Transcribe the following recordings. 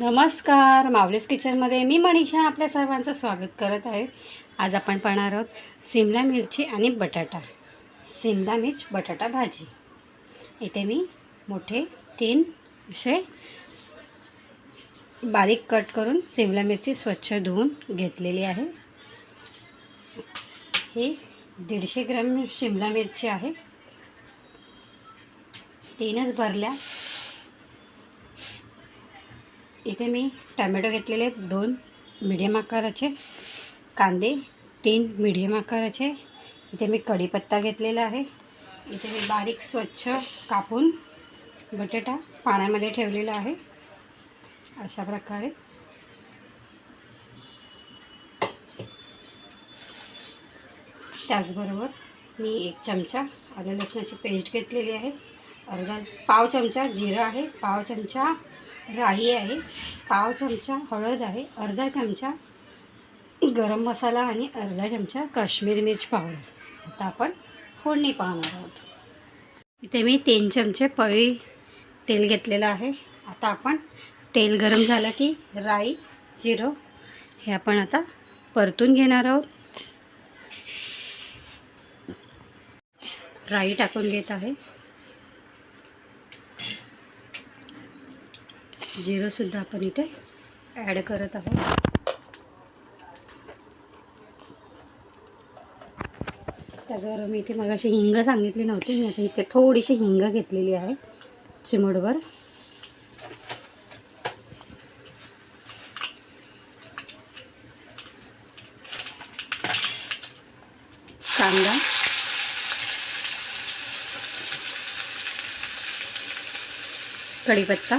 नमस्कार मावलेस किचनमध्ये मी मनीषा आपल्या सर्वांचं स्वागत करत आहे. आज आपण पाहणार आहोत सिमला मिरची आणि बटाटा सिमला मिर्च बटाटा भाजी. इथे मी मोठे तीन असे बारीक कट करून सिमला मिरची स्वच्छ धुवून घेतलेली आहे. ही दीडशे ग्रॅम शिमला मिरची आहे. तीनच भरल्या. इथे मी टॅमॅटो घेतलेले आहेत. दोन मिडियम आकाराचे. कांदे तीन मिडियम आकाराचे. इथे मी कढीपत्ता घेतलेला आहे. इथे मी बारीक स्वच्छ कापून बटाटा पाण्यामध्ये ठेवलेला आहे. अशा प्रकारे. त्याचबरोबर मी एक चमचा आलं लसणाची पेस्ट घेतलेली आहे. अर्धा पाव चमचा जिरं आहे. पाव चमचा राई आहे पाव चमचा हळद आहे अर्धा चमचा गरम मसाला आणि अर्धा चमचा काश्मीरी मिर्च पावडर. आता आपण फोडणी पाहणार आहोत. इथे मी तीन चमचे पळी तेल घेतलेलं आहे. आता आपण तेल गरम झालं की राई जिरो हे आपण आता परतून घेणार आहोत. राई टाकून घेत आहे. जिरंसुद्धा आपण इथे ॲड करत आहोत. त्याचबरोबर मी इथे मगाशी हिंग सांगितली नव्हती मी आता इथे थोडीशी हिंग घेतलेली आहे चिमडवर कांदा. कढीपत्ता.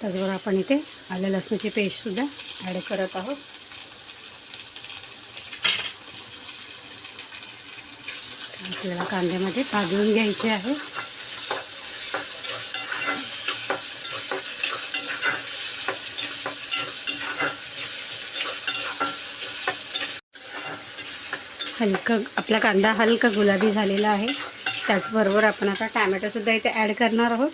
त्याचबरोबर आपण इथे आलं लसणाची पेस्टसुद्धा ॲड करत आहोत. आपल्याला कांद्यामध्ये भाजून घ्यायचे आहे. हलकं आपला कांदा हलका गुलाबी झालेला आहे. त्याचबरोबर आपण आता टॅमॅटोसुद्धा इथे ॲड करणार आहोत.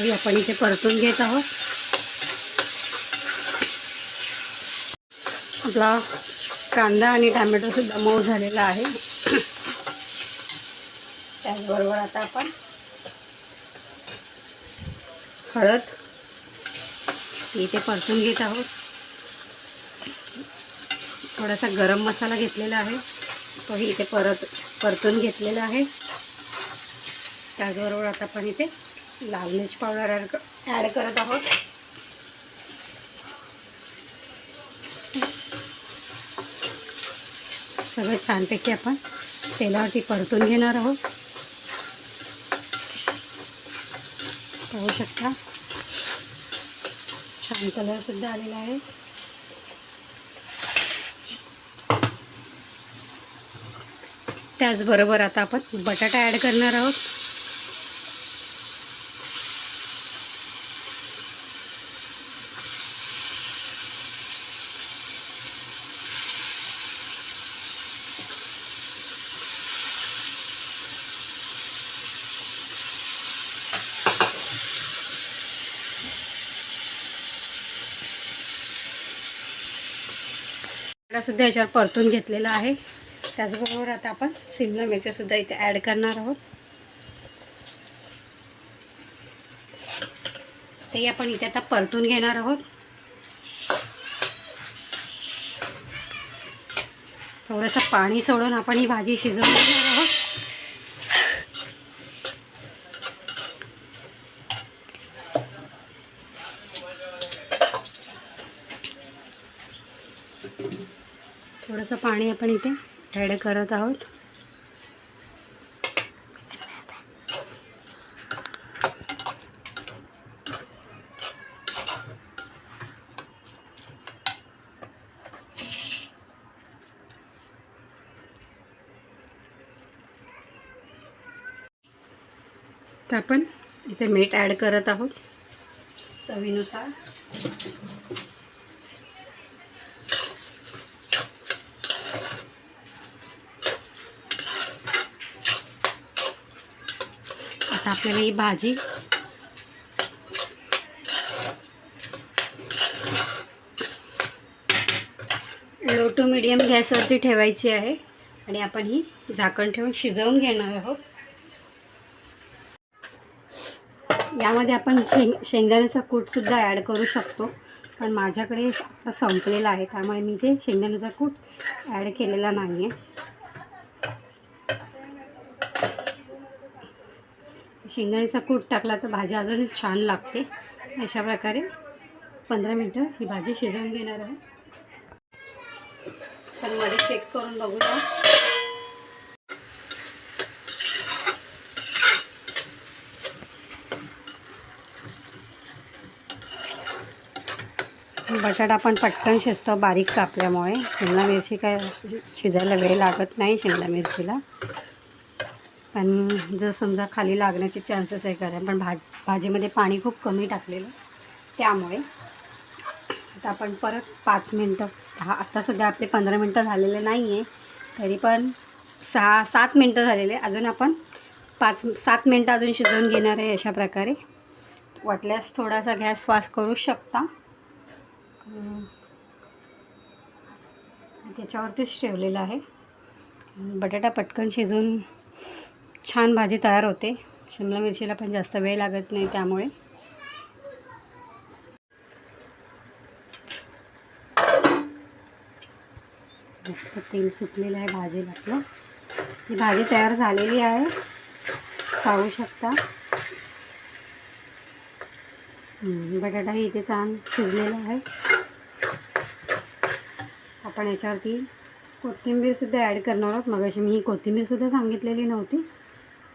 तरी आपण इथे परतून घेत आहोत. आपला कांदा आणि टॅमॅटोसुद्धा मऊ झालेला आहे. त्याचबरोबर आता आपण हळद इथे परतून घेत आहोत. थोडासा गरम मसाला घेतलेला आहे. तोही इथे परत परतून घेतलेला आहे. त्याचबरोबर आता आपण इथे लाल मिर्च पावडर ॲड ॲड करत आहोत. सगळं छानपैकी आपण तेलावरती परतून घेणार आहोत. पाहू शकता. छान कलरसुद्धा आलेला आहे. त्याचबरोबर आता आपण बटाटा ॲड करणार आहोत. सुद्धा याच्यावर परतून घेतलेला आहे. त्याचबरोबर आता आपण सिमला मिरच्यासुद्धा इथे ॲड करणार आहोत. ते आपण इथे आता परतून घेणार आहोत. थोडंसं पाणी सोडून आपण ही भाजी शिजवून घेणार आहोत. थोडंसं पाणी आपण इथे ॲड करत आहोत. तर आपण इथे मीठ ॲड करत आहोत चवीनुसार. आपल्याला ही भाजी. लो टू मिडियम गॅसवरती ठेवायची आहे. आणि आपण ही झाकण ठेवून शिजवून घेणार आहोत. यामध्ये आपण शेंग शेंगदाण्याचा कूटसुद्धा ॲड करू शकतो. पण माझ्याकडे आता संपलेला आहे. त्यामुळे मी ते शेंगदाण्याचा कूट ॲड केलेला नाही आहे शेंगांचा कूट टाकला तर भाजी अजून छान लागते. अशा प्रकारे पंधरा मिनटं ही भाजी शिजवून घेणार आहे. पण मध्ये चेक करून बघूया. बटाटा आपण पटकन शिजतो बारीक कापल्यामुळे. शिमला मिरची काय शिजायला वेळ लागत नाही शिमला मिरचीला. पण जर समजा खाली लागण्याचे चान्सेस आहे कारण पण भा भाजीमध्ये पाणी खूप कमी टाकलेलं त्यामुळे. आता आपण परत पाच मिनटं हा आत्ता सध्या आपले पंधरा मिनटं झालेले नाही आहे तरी पण सहा सात मिनटं झालेले. अजून आपण पाच सात मिनटं अजून शिजवून घेणार आहे अशा प्रकारे. वाटल्यास थोडासा गॅस फास्ट करू शकता. त्याच्यावरतीच ठेवलेलं आहे. बटाटा पटकन शिजून छान भाजी तयार होते. शिमला मिरचीला पण जास्त वेळ लागत नाही त्यामुळे. जास्त तेल सुटलेलं आहे भाजीला आपलं. ही भाजी तयार झालेली आहे. पाहू शकता. बटाटाही इथे छान शिजलेला आहे. आपण याच्यावरती कोथिंबीरसुद्धा ॲड करणार आहोत. मग मी ही कोथिंबीरसुद्धा सांगितलेली नव्हती.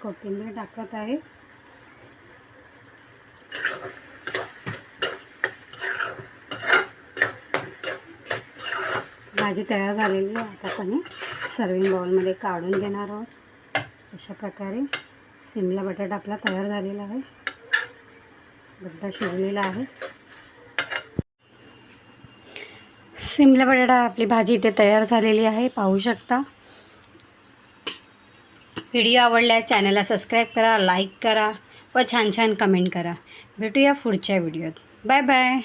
कोथिंबीर टाकत आहे. भाजी तयार झालेली आहे. आता आपण सर्विंग बाउलमध्ये काढून घेणार आहोत. अशा प्रकारे सिमला बटाटा आपला तयार झालेला आहे. बटाटा शिजलेला आहे. सिमला बटाटा आपली भाजी इथे तयार झालेली आहे. पाहू शकता. व्हिडिओ आवडल्यास चॅनलला सबस्क्राईब करा लाईक करा व छान छान कमेंट करा. भेटूया पुढच्या व्हिडिओत. Bye bye.